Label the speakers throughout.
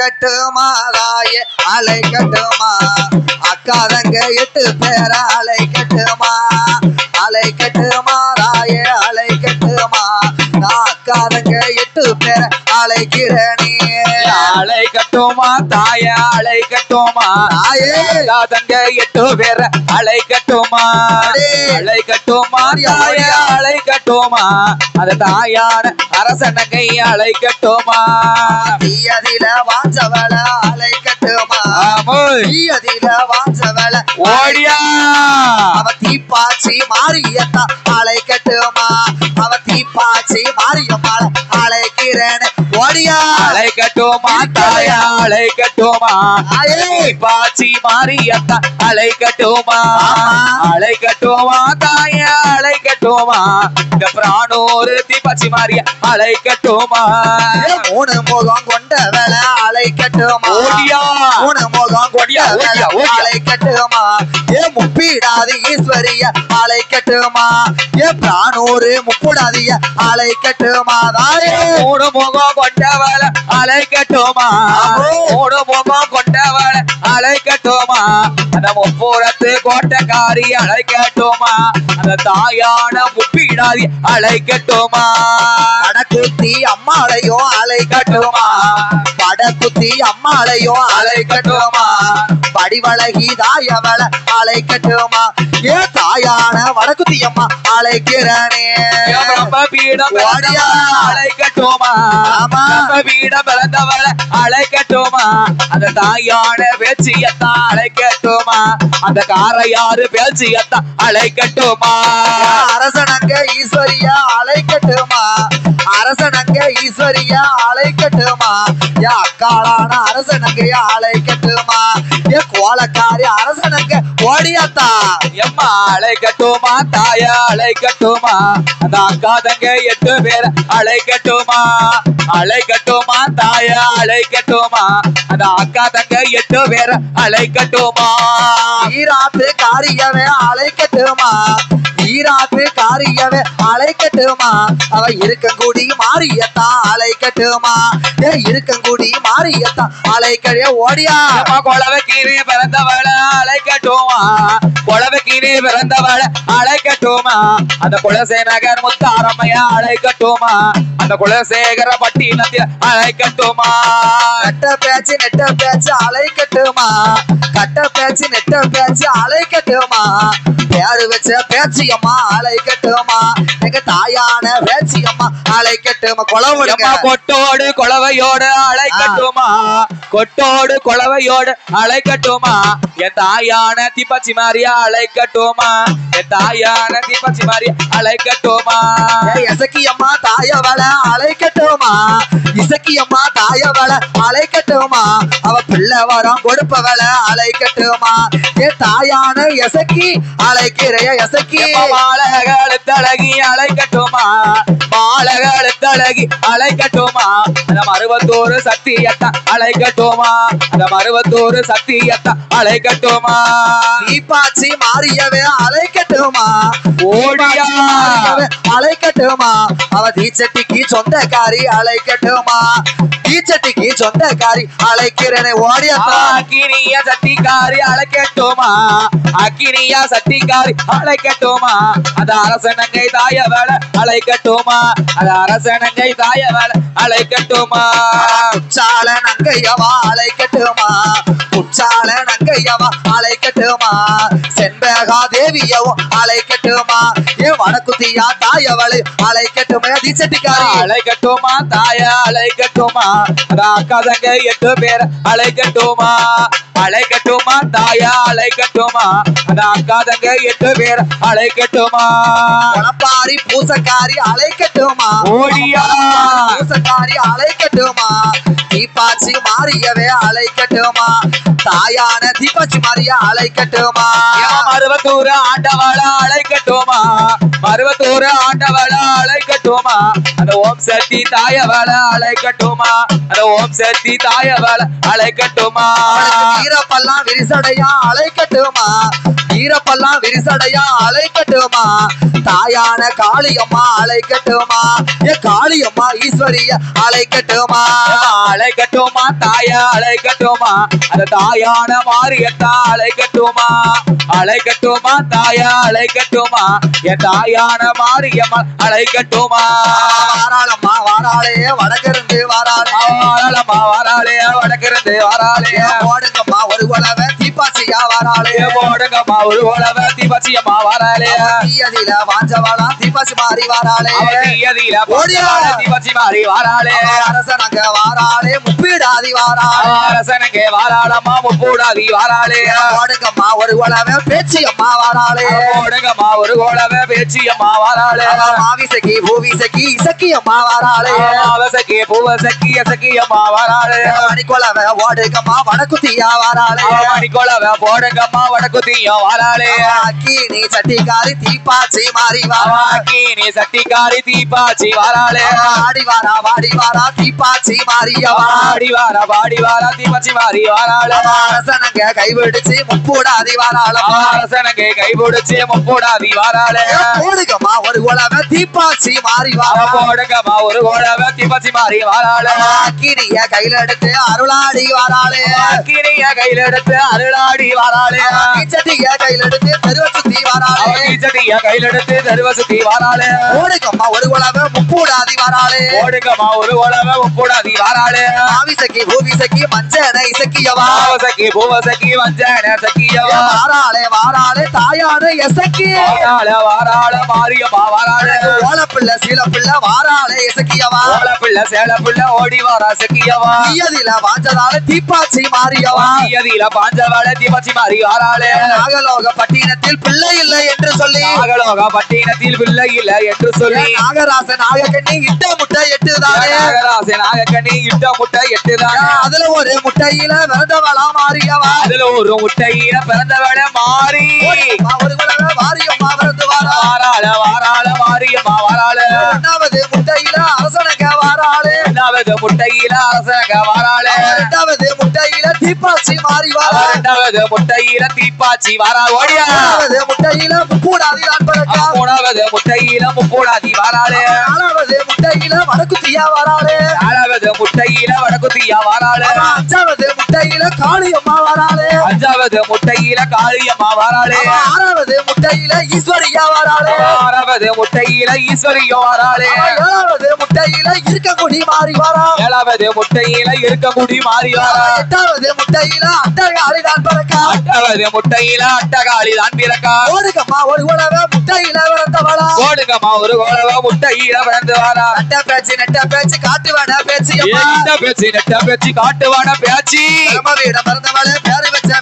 Speaker 1: அழைக்கட்டுமா தாயே அழைக்கட்டுமா அக்கா தங்க எட்டு பேர அழைக்கட்டுமா அழைக்கட்டுமா தாயே அழைக்கிறேனே
Speaker 2: அலை கட்டுமா தாய அலை கட்டுமா?
Speaker 1: தாயே.
Speaker 2: தங்க எட்டு பேர அலை கட்டுமா. அலை கட்டுமா தாய அலை கட்டுமா? அந்த தாயான அரசனகை அலை கட்டுமா?
Speaker 1: தீயதில வாஞ்சவள அழைக்கட்டுமா
Speaker 2: ஆமோய்.
Speaker 1: தீயதில வாஞ்சவள
Speaker 2: ஓடியா.
Speaker 1: அவ தீப்பாச்சி மாரியத்தா அழைக்கட்டுமா அவ தீப்பாச்சி மாரியம்மாள அழைக்கிறேன் ஓடியா.
Speaker 2: அலை கட்டுமா தாய அலை கட்டுமா. பாச்சி மாரியத்தா அலை கட்டுமா அலை கட்டுமா தாய அலை கட்டுமா இந்த பிராணூர் தீபாச்சி மாரிய அலை கட்டுமா
Speaker 1: மூணு முகம் கொண்டவள அழைக்கட்டுமா
Speaker 2: ஓடியா.
Speaker 1: மூணு முகம்
Speaker 2: ஓடியா,
Speaker 1: கொண்டவள
Speaker 2: ஓடியா,
Speaker 1: முப்பீடாதி ஈஸ்வரிய அழைக்கட்டுமா ஏ பிரானூரு முப்புடாதிய அழைக்கட்டுமா தாயே
Speaker 2: மூணு முகம் கொண்டவள அலை கட்டுமா. மூணு முகம் கொண்டவள அலை கட்டுமா? அந்த முப்புறத்து கோட்டைக்காரி அலை கட்டுமா? அந்த தாயான முப்பீடாதி அலை கட்டுமா?
Speaker 1: படக்குத்தி அம்மாளையும் அழைக்கட்டுமா படக்குத்தி அம்மாளையும் அழைக்கட்டுமா படிவழகி தாயவள அழைக்கட்டுமா ஏ தாயான வடக்குத்தி அம்மா அழைக்கிறனே.
Speaker 2: நம்ம
Speaker 1: ஓடியா.
Speaker 2: அழைக்கட்டுமா. நம்ம பீடம் பிறந்தவள அழைக்கட்டுமா? அந்த தாயான பேச்சியத்தான் அழைக்கட்டுமா? அந்த காரையாறு பேச்சியத்தான் அழைக்கட்டுமா?
Speaker 1: அரசனங்க ஈஸ்வரியா அழைக்கட்டுமா? அரசனங்க ஈஸ்வரியா அழைக்கட்டுமா? ஏ அக்காளான அரசனங்கைய அழைக்கட்டுமா ஏ கோலக்காரி அரசனங்க ஓடியாத்தா.
Speaker 2: எம்மா அழைக்கட்டுமா தாய அழைக்கட்டுமா அந்த அக்கா தங்க எட்டு பேர் அழைக்கட்டுமா அழைக்கட்டுமா தாய அழைக்கட்டுமா அந்த அக்கா தங்க எட்டு பேர் அழைக்கட்டுமா
Speaker 1: ஈராத்து காரியவே அழைக்கட்டுமா ஈராத்து காரியவே அழைக்கட்டுமா அவ இருக்கங்குடி மாரியத்தா அழைக்கட்டுமா ஏ இருக்கங்குடி மாரியத்தா அழைக்கடிய ஓடியா?
Speaker 2: குழவை கீழே பிறந்தவள அழைக்கட்டுமா குழவை கீழே பிறந்தவள அழைக்கட்டுமா அந்த குலசேனகர் முத்தாரம்மையா அழைக்கட்டுமா அந்த குலசேகர பட்டினத்தில் அழைக்கட்டுமா
Speaker 1: கட்ட பேச்சு நெட்ட பேச்சு அழைக்கட்டுமா கட்ட பேச்சு நெட்ட பேச்சு அழைக்கட்டுமா பேரு வச்ச பேச்சியம்மா அழைக்கட்டுமா எங்க தாயான பேச்சியம்மா அழைக்கட்டுமா குளவிடுங்க
Speaker 2: எம்மா கொட்டோடு குளவையோடு அழைக்கட்டுமா கொட்டோடு குளவையோடு அழைக்கட்டுமா என் தாயான தீபாச்சி மாரியா அழைக்கட்டுமா என் தாயான தீபாச்சி மாரியா அழைக்கட்டுமா
Speaker 1: இசக்கியம்மா தாயவள அழைக்கட்டுமா இசக்கியம்மா தாயவள அழைக்கட்டுமா அவ பிள்ளை வரம் கொடுப்பவள அழைக்கட்டுமா ஏ தாயான எசக்கி அழைக்கிறைய எசக்கி
Speaker 2: மாலகளுத்தழகி அழைக்கட்டுமா? மாலகளுத்தழகி அழைக்கட்டுமா? அந்த மருவத்தூர் சத்தியத்தை அழைக்கட்டுமா? அந்த மருவத்தூர் சத்தியத்தை அழைக்கட்டுமா?
Speaker 1: தீப்பாச்சி மாறியவே அழைக்கட்டுமா?
Speaker 2: ஓடியா.
Speaker 1: மாறியவே அழைக்கட்டுமா? அவ தீச்சட்டிக்கு சொந்தக்காரி அழைக்கட்டுமா? தீச்சட்டிக்கு சொந்தக்காரி அழைக்கிறேனே ஓடியத்தா
Speaker 2: அக்கினிய சட்டிக்காரி அழைக்கட்டுமா? அக்கினியா சட்டிக்காரி அழைக்கட்டுமா? அது அரசனங்கை தாய வேலை அழைக்கட்டுமா? அது அரசனங்கை தாய வேலை அழைக்கட்டுமா?
Speaker 1: உச்சால நங்கையவா அழைக்கட்டுமா? உச்சால நங்கையவா அழைக்கட்டுமா? செண்பகா தேவியவும் அழைக்கட்டுமா? ஏ வடக்குத்தியா தாயவளை அழைக்கட்டுமே? தீச்சட்டிக்காரி
Speaker 2: அழைக்கட்டுமா தாய அழைக்கட்டுமா? அது அக்கா தங்க எட்டு பேர் அழைக்கட்டுமா? அழைக்கட்டுமா தாய அழைக்கட்டுமா? அது அக்கா தங்க எட்டு பேர். அழைக்கட்டுமா?
Speaker 1: குளப்பாரி பூசக்காரி அழைக்கட்டுமா?
Speaker 2: ஓடியா.
Speaker 1: பூசக்காரி அழைக்கட்டுமா? தீப்பாச்சி மாறியவே அழைக்கட்டுமா? தாயான தீபாச்சி மாறிய அழைக்கட்டுமா?
Speaker 2: மருவத்தூர் ஆண்டவள அழைக்கட்டுமா? மருவத்தூர் ஆண்டவள அழைக்கட்டுமா? அந்த ஓம் சக்தி தாயவள அழைக்கட்டுமா? அந்த ஓம் சக்தி தாயவள அழைக்கட்டுமா?
Speaker 1: ஈரப்பெல்லாம் விரிசடையா அழைக்கட்டுமா ஈரப்பெல்லாம் விரிசடையா அழைக்கட்டுமா தாயான காளியம்மா அழைக்கட்டுமா ஏ காளியம்மா ஈஸ்வரிய அழைக்கட்டுமா
Speaker 2: அழைக்கட்டுமா தாய கட்டுமா? அந்த தாயான மாரியத்தா அழைக்கட்டுமா அழைக்கட்டுமா தாய அழைக்கட்டுமா என் தாயான மாரியம்மா அழைக்கட்டுமா
Speaker 1: வாராளம்மா வாராளே வடக்கிருந்து
Speaker 2: வடக்கிருந்து வாராளே
Speaker 1: ஓடுங்கம்மா ஒரு உலவ தீப்பாச்சியா வாராளே
Speaker 2: போடுங்கம்மா. ஒரு உழவ தீபச்சியம்மா வாராளே
Speaker 1: தீயதில வாஞ்சவாளா தீப்பாச்சி மாறி வாராளே.
Speaker 2: தீயதில
Speaker 1: ஓடியா.
Speaker 2: தீபச்சி மாறி வாராளே.
Speaker 1: அரசனங்க வாராளே முப்பீடாதி வாராளே.
Speaker 2: அரசனங்கே வாராளம்மா முப்பூடாதி வாராளே.
Speaker 1: ஓடுங்கம்மா ஒரு உலவ பேச்சியம்மா வாராளே.
Speaker 2: போடுங்கம்மா ஒரு உழவ பேச்சியம்மா வாராளே.
Speaker 1: மாவிசக்கி பூவிசக்கி இசக்கியம்மா வாராளே.
Speaker 2: அவசக்கி பூவசக்கி அசக்கியம்மா வாராளே.
Speaker 1: மணிக்கொலவ ஓடுங்கம்மா வடக்குத்தியா வாராளே.
Speaker 2: மணிக்கொளவ போடுங்கம்மா வடக்குத்தியம் வாராளே
Speaker 1: அக்கீனி சட்டிக்காரி தீப்பாச்சி மாறி வாரா
Speaker 2: அவாக்கி நீ சட்டிக்காரி தீபாச்சி வாராளே
Speaker 1: ஆடி வாரா வாடி வாரா தீப்பாச்சி மாறியவா
Speaker 2: பாடி வாரா பாடி வாரா தீபச்சி மாறி வாராளே
Speaker 1: அரசனங்க கைவிடுச்சு முப்பூடாதி வாராளமா
Speaker 2: அரசனங்கே கைபிடிச்சு முப்பூடாதி வாராளே
Speaker 1: போடுங்கம்மா ஒரு உலவ தீப்பாச்சி மாறி வாரா
Speaker 2: போடுங்கம்மா ஒரு கோடவ தீபச்சி மாறி வாராளே
Speaker 1: அக்கினிய கையில எடுத்து அருளாடி வாராளே
Speaker 2: அக்கினிய கையில எடுத்து அருளாடி வாராளே
Speaker 1: சட்டிய கையில எடுத்து தெருவ சுத்தி வாராளே
Speaker 2: அவகிச்சடிய கையில எடுத்து தருவ சுத்தி வாராளே
Speaker 1: போடுங்கம்மா ஒரு உலவ முப்பூடாதி வாராளே
Speaker 2: போடுங்கம்மா ஒரு கோடவ முப்பூடாதி வாராளே
Speaker 1: ஆவிசக்கி பூவிசக்கி மஞ்சன இசக்கியவா.
Speaker 2: பாவசக்கி பூவசக்கி வஞ்சன சக்கியவா
Speaker 1: வாராளே வாராளே தாயான எசக்கி
Speaker 2: வாராள வாராள மாரியம்மா வாராள.
Speaker 1: ஓலப்பிள்ளை சீலப்பிள்ளை வாராளே இசக்கியவா.
Speaker 2: ஓல பிள்ளை சேல பிள்ளை ஓடி வாரா சக்கியவா
Speaker 1: தீயதில வாஞ்சதால தீப்பாச்சி மாறியவா.
Speaker 2: தீயதில பாஞ்சவாள தீபச்சி மாறி வாராளே
Speaker 1: நாகலோக பட்டினத்தில் பிள்ளை இல்லை என்று சொல்லி.
Speaker 2: நாகலோக பட்டினத்தில் பிள்ளை இல்ல என்று சொல்லி.
Speaker 1: நாகராச நாகக்கண்ணி இட்ட முட்டை எட்டுதானே?
Speaker 2: நாகராச நாகக்கண்ணி இட்ட முட்டை எட்டுதான்?
Speaker 1: அதுல ஒரு முட்டையில விரதவளா மாறியவா?
Speaker 2: அதுல ஒரு முட்டையில பிறந்தவள மாறி.
Speaker 1: ஒரு வாரியம்மா விரந்து வாரா
Speaker 2: வாராள வாராள மாரியம்மா வாராள.
Speaker 1: இரண்டாவது முட்டையில அரசனங்க வாராளே.
Speaker 2: இரண்டாவது முட்டையில அரசங்க வாராள.
Speaker 1: இரண்டாவது முட்டையில தீப்பாச்சி மாறி வாரா
Speaker 2: இரண்டாவது முட்டையில தீப்பாச்சி வாரா ஓடியா.
Speaker 1: முட்டையில முப்பூடாதி தான் பறக்கா
Speaker 2: மூணாவது முட்டையில முப்பூடாதி வாராளே.
Speaker 1: நாலாவது முட்டையில வடக்குத்தியா வராளே.
Speaker 2: நாலாவது முட்டையில வடக்குத்தியா வாராளே.
Speaker 1: அஞ்சாவது முட்டையில காளியம்மா வராளே.
Speaker 2: அஞ்சாவது முட்டையில காளியம்மா வாராளே.
Speaker 1: ஆறாவது முட்டையில ஈஸ்வரியா வராளே.
Speaker 2: ஆறாவது முட்டையில ஈஸ்வரியோ வாராளே.
Speaker 1: ஏழாவது முட்டையில இருக்கக்குடி மாறி வரா.
Speaker 2: ஏழாவது முட்டையில இருக்கக்குடி மாறி வாரா.
Speaker 1: எட்டாவது முட்டையில அட்டகாளி தான் பறக்கா?
Speaker 2: முட்டையில அட்டகாளி தான் பிறக்கா?
Speaker 1: ஓடுங்கம்மா ஒரு முட்டையில விரந்தவளா
Speaker 2: ஓடுங்கம்மா ஒரு கோலவ முட்டையில பிறந்து வாரா
Speaker 1: நட்ட பேச்சு நெட்ட பேச்சு காட்டு வேண பேச்சு
Speaker 2: என்ன பேச்சு நெட்ட பேச்சு காட்டுவான பேச்சு?
Speaker 1: நம்ம வீட பிறந்தவளே பேரு வச்ச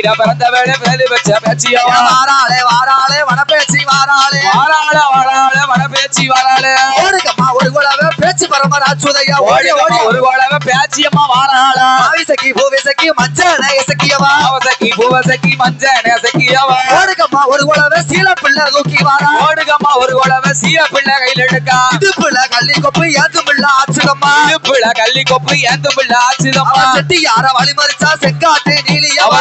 Speaker 2: வீட பிறந்த வேலை வச்ச பேச்சியவா
Speaker 1: வாராளே வாராளே வன பேச்சு வாராளே.
Speaker 2: வாராள வாராள வட பேச்சு வாராள.
Speaker 1: ஓடுங்கம்மா ஒரு உலக பேச்சு பரம ராஜுதையா ஓடி ஓடி
Speaker 2: ஒரு கோலவ பேச்சியம்மா வாராள?
Speaker 1: ஆவிசக்கி பூவிசக்கி மஞ்சன இசக்கியவா?
Speaker 2: அவசக்கி பூவசக்கி மஞ்சன சக்கியவா
Speaker 1: ஓடுங்கம்மா ஒரு உலக சீல பிள்ளை தூக்கி வாரா.
Speaker 2: ஓடுகம்மா ஒரு கோலவ சீய பிள்ளை கையில் எடுக்கா.
Speaker 1: இடுப்புல கள்ளி கொப்பு ஏத்து பிள்ளை ஆச்சுதம்மா.
Speaker 2: இடுப்புல கள்ளி கொப்பு ஏந்து பிள்ளை ஆச்சுதம்மா.
Speaker 1: செட்டி யார வழிமறிச்சா செங்காட்டு நீலியவா?
Speaker 2: அவ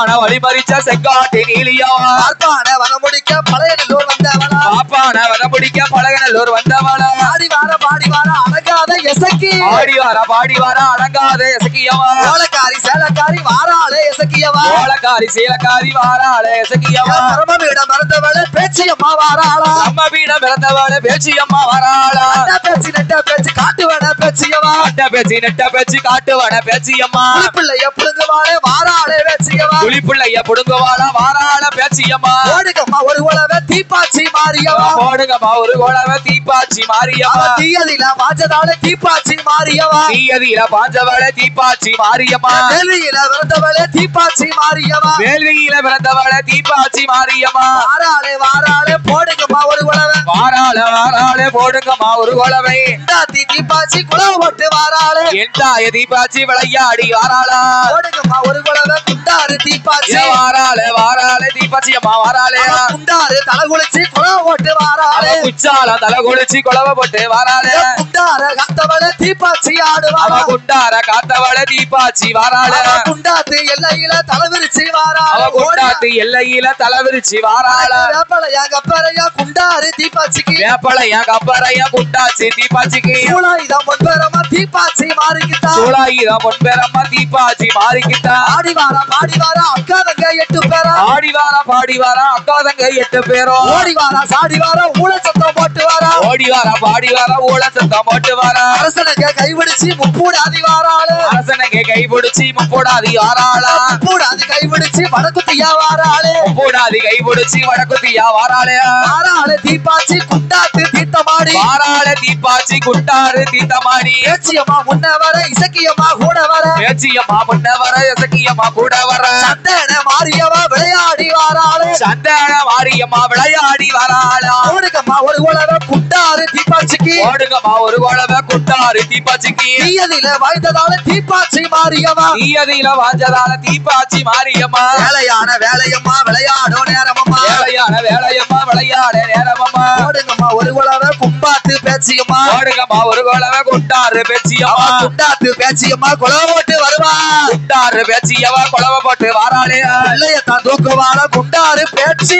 Speaker 2: செட்டியான வழிமறிச்ச செங்காட்டி நீலியாவா
Speaker 1: பார்ப்பான வன முடிக்க பழைய நல்லூர் வந்தவளா.
Speaker 2: பாப்பான வர பிடிக்க பழகநல்லூர் வந்தவள.
Speaker 1: பாடி வார பாடி வார அடங்காத எசக்கி.
Speaker 2: ஆடி வார பாடி வார அடங்காத எசக்கியவா.
Speaker 1: ஓலக்காரி சேலக்காரி வாராளே எசக்கியவா.
Speaker 2: ஓலக்காரி சீலக்காரி வாராளே எசக்கியவா.
Speaker 1: பரம வீட மறந்தவளே பேச்சியம்மா வாராளா.
Speaker 2: அம்மா வீட பிறந்தவள பேச்சியம்மா வராளா.
Speaker 1: பேச்சு நெட்ட பேச்சு காட்டு வேண பேச்சியவா.
Speaker 2: அட்ட பேச்சு நெட்ட பேச்சு காட்டுவன பேச்சியம்மா.
Speaker 1: பிள்ளைய புடுங்குவாளே வாராளே பேச்சியவா.
Speaker 2: புலி பிள்ளைய புடுங்குவாளா? வாராள பேச்சியம்மா.
Speaker 1: ஓடுங்கம்மா ஒரு உலக தீப்பாச்சி மாறியவா
Speaker 2: போடுங்கம்மா ஒரு கோலவ தீப்பாச்சி மாரியம்மா.
Speaker 1: தீயதில வாஞ்சதால தீப்பாச்சி மாறியவா
Speaker 2: தீயதியில பாஞ்சவள தீப்பாச்சி மாரியம்மா.
Speaker 1: வேலியில விரந்தவளே தீப்பாச்சி மாறியவா
Speaker 2: வேள்வியில பிறந்தவள தீப்பாச்சி மாரியம்மா.
Speaker 1: வாராளே வாராளே போடுங்கம்மா ஒரு குலவை
Speaker 2: வாராள வாராளே போடுங்கம்மா ஒரு குலவை
Speaker 1: குண்டாத்தி தீப்பாச்சி குலவை போட்டு வாராளே.
Speaker 2: என் தாய தீபாச்சி விளையாடி வாராளா?
Speaker 1: போடுங்கம்மா ஒரு குலவை குண்டாரு தீப்பாச்சி
Speaker 2: ஏ வாராளே வாராளே தீபாச்சி அம்மா வாராளே.
Speaker 1: குண்டாரு தலை குளிச்சு குலவை போட்டு வாராளே.
Speaker 2: குச்சால தலை குளிச்சு குழவ போட்டு வாராளே.
Speaker 1: குண்டார கத்தவள தீப்பாச்சி
Speaker 2: அவ
Speaker 1: ஆடுவாங்க
Speaker 2: குண்டார காத்தவள தீபாச்சி வாராளே.
Speaker 1: குண்டாத்து எல்லையில தலை விரிச்சு வாராளே.
Speaker 2: குண்டாத்து எல்லையில தலை விரிச்சு வாராள.
Speaker 1: வேப்பலையா கப்பரையா குண்டாரு தீப்பாச்சிக்கு
Speaker 2: வேப்பளைய கப்பரைய குண்டாச்சி தீபாச்சிக்கு
Speaker 1: சூழாயுதம் முன்பரமா தீப்பாச்சி மாறிக்கிட்டா.
Speaker 2: சூளாயிரம் பொன்பெரம்மா தீபாச்சி மாறிக்கிட்டா.
Speaker 1: ஆடி வாரா பாடி வாரா அக்கா தங்க எட்டு பேரா?
Speaker 2: ஆடி வாரா பாடி வாரா அக்கா தங்க எட்டு பேரும்
Speaker 1: ஓடி வாரா சாடி வாரா ஊழ சத்தம் போட்டு வாரா
Speaker 2: ஓடி வாரா பாடி வாரா ஊழ சத்தம் போட்டு வாரா
Speaker 1: அரசனுக்கு கைபிடிச்சு முப்பூடாதி வாராளு
Speaker 2: அரசனுக்கு கை பிடிச்சி முப்போடாதி வாராளா
Speaker 1: முப்பூடாதி கைபிடிச்சு வடக்குத்தியா வாராளு
Speaker 2: முப்போடாதி கை பிடிச்சி வடக்குத்தியா வாராளே
Speaker 1: வாராளு தீப்பாச்சி குண்டாத்து தீர்த்தமாடி.
Speaker 2: வாராள தீப்பாச்சி குட்டாரு தீத்தமாடி
Speaker 1: பேச்சியம்மா முன்ன வர இசக்கியம்மா கூட வர.
Speaker 2: பேச்சியம்மா முன்ன வர எசக்கியம்மா கூட வர.
Speaker 1: சந்தன மாரியவா விளையாடி வாராளு.
Speaker 2: சந்தன மாரியம்மா விளையாடி வராளா.
Speaker 1: ஓடுங்கம்மா ஒரு உலக குண்டாரு தீப்பாச்சிக்கு
Speaker 2: ஓடுங்கம்மா ஒரு குழவை குட்டாரு தீப்பாச்சிக்கு
Speaker 1: தீயதில வாய்ந்ததால தீப்பாச்சி மாரியவா
Speaker 2: தீயதில வாஞ்சதால தீப்பாச்சி மாரியம்மா.
Speaker 1: வேலையான வேலையம்மா விளையாடும் நேரமம்மா.
Speaker 2: வேலையான வேலையம்மா விளையாட நேரமம்மா.
Speaker 1: ஓடுங்கம்மா ஒரு உலக கும்பாத்து பேச்சியம்மா.
Speaker 2: ஓடுங்கம்மா ஒரு குழவை குட்டாரு பேச்சியம்மா.
Speaker 1: குண்டாத்து பேச்சியம்மா குலவ போட்டு வருவா.
Speaker 2: குட்டாரு பேச்சியவா குழவை போட்டு வாராளே.
Speaker 1: பிள்ளையத்தான் தூக்குவாள குண்டாரு பேச்சு.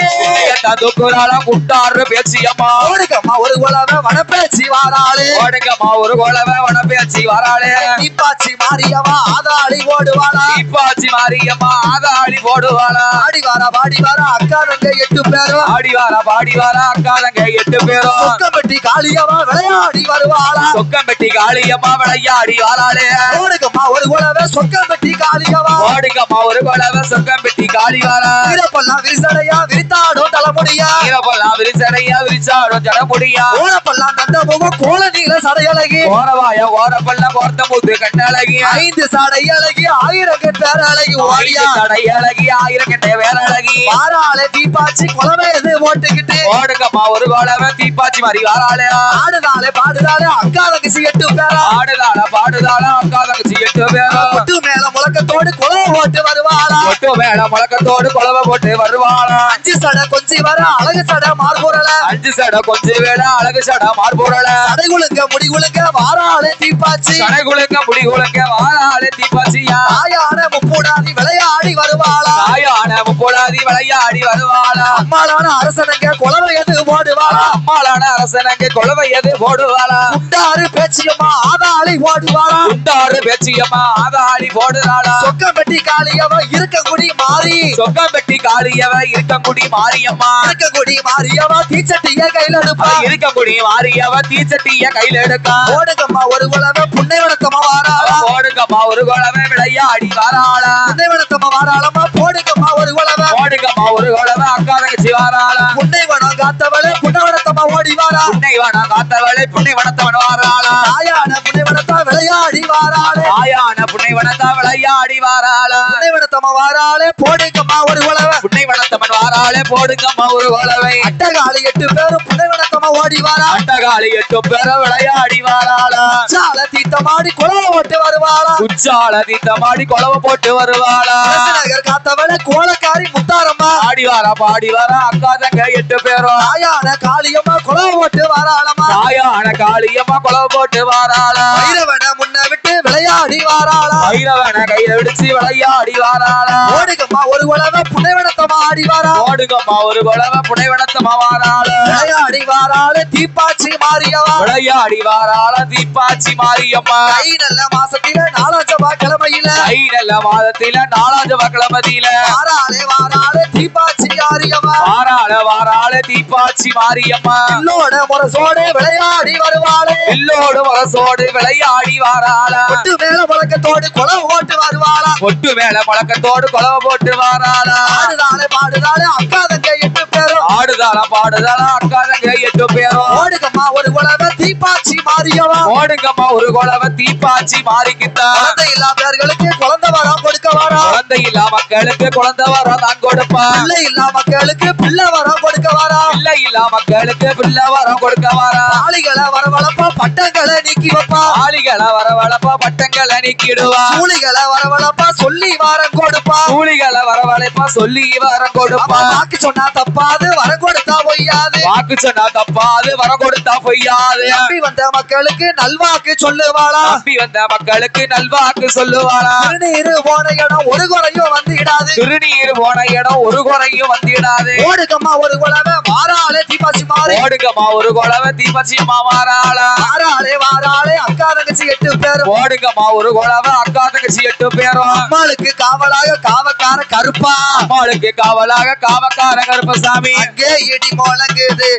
Speaker 2: ததுக்குறாளா குட்டாரு பேச்சியம்மா.
Speaker 1: ஓடுங்கம்மா ஒரு உலக வனப்பேச்சி வாராளு.
Speaker 2: ஓடுங்கம்மா ஒரு குழவை வன பேச்சி வாராளே.
Speaker 1: தீப்பாச்சி மாரியவா ஆதாளி ஓடுவாளா.
Speaker 2: தீப்பாச்சி மாரியம்மா ஆதாளி போடுவாளா
Speaker 1: ஆடி வாரா பாடி வாரா அக்கா எட்டு பேரும்.
Speaker 2: ஆடி வாரா பாடி வாரா அக்கா எட்டு பேரும்.
Speaker 1: காளியவா விளையாடி வருவாளா?
Speaker 2: சொக்கம்பட்டி காளியம்மா விளையாடி வாராளே
Speaker 1: ஓடுங்கம்மா ஒரு உலக சொக்கம்பட்டி காளியவா
Speaker 2: ஓடுங்கம்மா ஒரு குழவை சொக்கம்பட்டி காளி வாரா
Speaker 1: வீரப்பெல்லாம் விரிசடையா விரித்தாடும் தலைமுடியா
Speaker 2: ஈரப்பெல்லாம் விரிசடையா விரிச்சாடும் ஜடமுடியா
Speaker 1: ஓடப்பெல்லாம் தந்த முகம் கோல நீல சடையழகி
Speaker 2: ஓரவாய ஓரப்பல்ல கோர்த்த முத்து கண்ணழகி
Speaker 1: ஐந்து சடை அழகி ஆயிரம் பேர் அழகி ஓடியா.
Speaker 2: தடை அழகி ஆயிரம் கெட்ட வேற அழகி.
Speaker 1: வாராளே தீப்பாச்சி குலவை எது போட்டுக்கிட்டு
Speaker 2: ஓடுங்கம்மா ஒரு குழவை தீப்பாச்சி மாதிரி வாராளே.
Speaker 1: ஆடுதாளே பாடுதாளே அக்கா தங்கச்சி எட்டு பேரா?
Speaker 2: ஆடுதாள பாடுதாள அக்கா தங்கச்சி எட்டு பேரும்
Speaker 1: கொட்டு மேல முழக்கத்தோடு குலவை போட்டு வருவாளா?
Speaker 2: ஒட்டு மேல முழக்கத்தோடு குழவை போட்டு வருவாளா?
Speaker 1: அஞ்சு சடை கொஞ்சி வர அழகு சடை மார்புரல.
Speaker 2: அஞ்சு சட கொஞ்ச வேளை அழகு சட மார்போடல
Speaker 1: சடை குலுங்க முடி குலுங்க வாராளே தீப்பாச்சி.
Speaker 2: கடை குழுங்க முடி குழுங்க வாராளே தீப்பாச்சியா?
Speaker 1: தாயான முப்பூடாதி விளையாடி வருவாளா?
Speaker 2: தாயான முப்போடாதி விளையாடி வருவாளா?
Speaker 1: அம்மாளான அரசனுங்க குலவை எது போடுவாளா?
Speaker 2: அம்மாளான அரசனங்க கொலவை எது போடுவாளா?
Speaker 1: குண்டாறு பேச்சியம்மா ஆதாளி ஓடுவாளா
Speaker 2: குண்டாறு பேச்சியம்மா ஆதாளி போடுறாளா?
Speaker 1: சொக்கம்பட்டி காளியவ இருக்கங்குடி மாறி.
Speaker 2: சொக்கம்பட்டி காளியவ இருக்கங்குடி மாரியம்மா
Speaker 1: இருக்கங்குடி மாறியவ தீச்சட்டிய கையில எடுப்பா.
Speaker 2: இருக்கங்குடி மாரியவ தீச்சட்டிய கையில எடுக்கா.
Speaker 1: ஓடுங்கம்மா ஒரு குலவ புன்னை வணக்கமா வாராளா.
Speaker 2: போடுங்கம்மா ஒரு குழவை விளையாடி வாராளா.
Speaker 1: புன்னை வணக்கமா வாராளமா போடுங்கம்மா ஒரு குலவ
Speaker 2: போடுங்கம்மா ஒரு குழவை அக்கா தங்கச்சி வாராளா
Speaker 1: புன்னை வனம் காத்தவளே புன்னை வனத்தம்மா ஓடி வாரா
Speaker 2: புன்னை வன காத்தவளை புன்னை வனத்தவன் வாராளா?
Speaker 1: தாயான புன்னை வனத்தா விளையாடி வாராளே.
Speaker 2: ஆயான புன்னை வனத்தா விளையாடி வாராளா?
Speaker 1: புன்னை வனத்தம்மா வாராளே போடுங்கம்மா ஒரு குலவ
Speaker 2: புன்னை வனத்தவன் வாராளே போடுங்கம்மா ஒரு குழவை
Speaker 1: அட்டகாளி எட்டு பேரும் புன்னை வனத்தம்மா ஓடி வாரா.
Speaker 2: அட்டகாளி எட்டு பேர விளையாடி வாராளா.
Speaker 1: சால தீத்தமாடி குலவ ஓட்டு வருவாளா.
Speaker 2: உச்சால தீத்தமாடி கொலவை போட்டு வருவாளா.
Speaker 1: நகர் காத்தவளே கோலக்காரி முத்தாரம்மா.
Speaker 2: ஆடி வாரா பாடி வாரா அக்கா தங்க எட்டு பேரும்.
Speaker 1: தாயான காளியம்மா ஓட்டு வாராளமா
Speaker 2: தாயான காளியம்மா கொலவை போட்டு வாராளா.
Speaker 1: வைரவன முன்ன விட்டு விளையாடி வாராளா.
Speaker 2: வைரவன கையில விடிச்சு விளையாடி வாராளா.
Speaker 1: ஓடுங்கம்மா ஒரு உலக புனைவனத்தமா ஆடி வாரா.
Speaker 2: ஓடுங்கம்மா ஒரு கொலவை புனைவனத்தமா வாராளா.
Speaker 1: விளையாடி வாராளு தீப்பாச்சி மாறியவா.
Speaker 2: விளையாடி வாராள தீப்பாச்சி மாரியம்மா
Speaker 1: கை நல்ல மாசத்தில நாலாஞ்சவா கிழமையில
Speaker 2: ஐ நல்ல மாதத்தில நாலாவது வக்கிழமதியில
Speaker 1: வாராளே வாராளே தீப்பாச்சி ஆரியவா
Speaker 2: வாராள வாராள தீப்பாச்சி மாரியம்மா.
Speaker 1: இல்லோட முரசோடு விளையாடி வருவாளே.
Speaker 2: எல்லோடு வரசோடு விளையாடி வாராளா.
Speaker 1: ஒட்டு மேல முழக்கத்தோடு குளம் ஓட்டு வருவாளா.
Speaker 2: ஒட்டு மேல முழக்கத்தோடு கொலவை போட்டு வாராளா.
Speaker 1: ஆடுதாளே பாடுதாளே அக்கா தங்க எட்டு பேரும்.
Speaker 2: ஆடுதாளா பாடுதாளா அக்கா தங்க எட்டு பேரும்.
Speaker 1: ஓடுங்கம்மா ஒரு குலவ தீப்பாச்சி மாறியவா
Speaker 2: ஓடுங்கம்மா ஒரு குலவ தீப்பாச்சி மாறிக்கிட்டா.
Speaker 1: இல்லாதவர்களுக்கு குழந்தை வரம் கொடுக்க வரா
Speaker 2: குழந்தை இல்லா மக்களுக்கு குழந்தை வரம் நான் கொடுப்பேன்
Speaker 1: பிள்ளை இல்லா மக்களுக்கு பிள்ளை வரம் கொடுக்க வரா
Speaker 2: பிள்ளை இல்லா மக்களுக்கு பிள்ளை வரம் கொடுக்க வரா
Speaker 1: ஆளிகளை வரவழப்பா பட்டங்களை நீக்கி வைப்பா
Speaker 2: ஆளிகளை வரவழைப்பா பட்டங்களை நீக்கிடுவா.
Speaker 1: கூலிகளை வரவழப்பா சொல்லி வாரம் கொடுப்பா.
Speaker 2: கூலிகளை வரவழைப்பா சொல்லி வரம் கொடுப்பா.
Speaker 1: வாக்கு சொன்னா தப்பாது வரம் கொடுத்தா பொய்யாது.
Speaker 2: வாக்கு சொன்னா தப்பாது வரம் கொடுத்தா பொய்யாது.
Speaker 1: நம்பி வந்த மக்களுக்கு நல்வாக்கு சொல்லுவாளா?
Speaker 2: நம்பி வந்த மக்களுக்கு நல்வாக்கு சொல்லுவாரா
Speaker 1: திருநீரு போன இடம் ஒரு குறையும் வந்துடாது
Speaker 2: திருநீர் போன இடம் ஒரு குறையும் வந்திடாது
Speaker 1: ஓடுகம்மா ஒரு குலவை வாராளே தீபாசி மாறி.
Speaker 2: ஓடுங்கம்மா ஒரு குலவ தீபச்சியம்மா மாறாளா
Speaker 1: வாராளே? வாராளே அக்கா தங்கச்சி எட்டு பேரும்.
Speaker 2: ஓடுங்கம்மா ஒரு குலவ அக்கா தங்கச்சி எட்டு பேரும்.
Speaker 1: அம்மாளுக்கு காவலாக காவக்கார கருப்பா.
Speaker 2: அம்மாளுக்கு காவலாக காவக்கார கருப்பசாமி.
Speaker 1: அங்கே இடி முழங்குது